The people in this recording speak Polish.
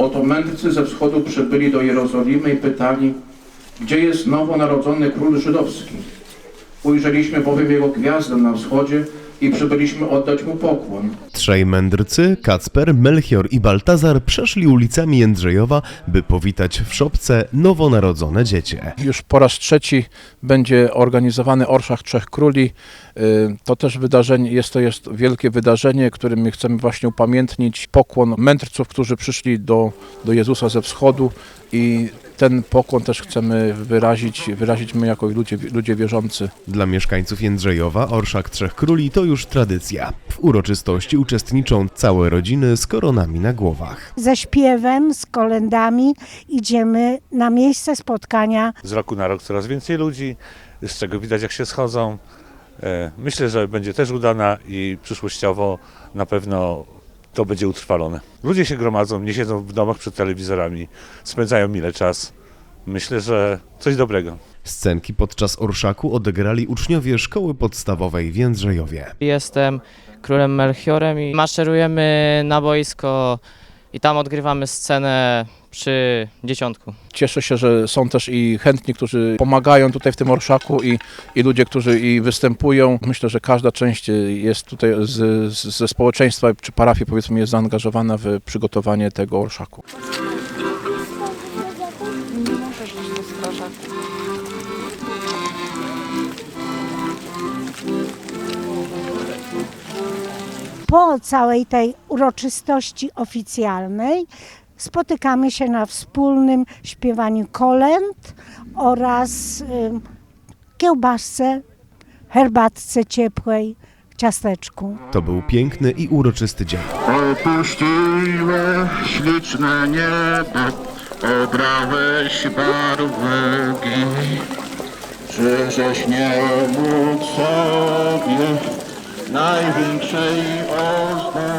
Oto mędrcy ze wschodu przybyli do Jerozolimy i pytali, gdzie jest nowonarodzony król żydowski? Ujrzeliśmy bowiem jego gwiazdę na wschodzie i przybyliśmy oddać mu pokłon. Trzej mędrcy, Kacper, Melchior i Baltazar przeszli ulicami Jędrzejowa, by powitać w szopce nowonarodzone dziecię. Już po raz trzeci będzie organizowany Orszak Trzech Króli. Y, To też wydarzenie, jest to jest wielkie wydarzenie, którym my chcemy właśnie upamiętnić pokłon mędrców, którzy przyszli do, do Jezusa ze wschodu i ten pokłon też chcemy wyrazić, wyrazić my jako ludzie, ludzie wierzący. Dla mieszkańców Jędrzejowa Orszak Trzech Króli to już tradycja. W uroczystości uczestniczą całe rodziny z koronami na głowach. ze śpiewem, z kolendami idziemy na miejsce spotkania. z roku na rok coraz więcej ludzi, z czego widać jak się schodzą. E, Myślę, że będzie też udana i przyszłościowo na pewno to będzie utrwalone. Ludzie się gromadzą, nie siedzą w domach przed telewizorami, spędzają mile czas. Myślę, że coś dobrego. Scenki podczas orszaku odegrali uczniowie szkoły podstawowej w Jędrzejowie. Jestem królem Melchiorem i maszerujemy na boisko i tam odgrywamy scenę przy dzieciątku. Cieszę się, że są też i chętni, którzy pomagają tutaj w tym orszaku i, i ludzie, którzy i występują. Myślę, że każda część jest tutaj z, z, ze społeczeństwa czy parafii powiedzmy jest zaangażowana w przygotowanie tego orszaku. Po całej tej uroczystości oficjalnej spotykamy się na wspólnym śpiewaniu kolęd oraz kiełbasce, herbatce ciepłej, ciasteczku. To był piękny i uroczysty dzień. Opuściłeś śliczne niebo, obrałeś barwegi, Czyżeś nie mógł sobie największej ozdoby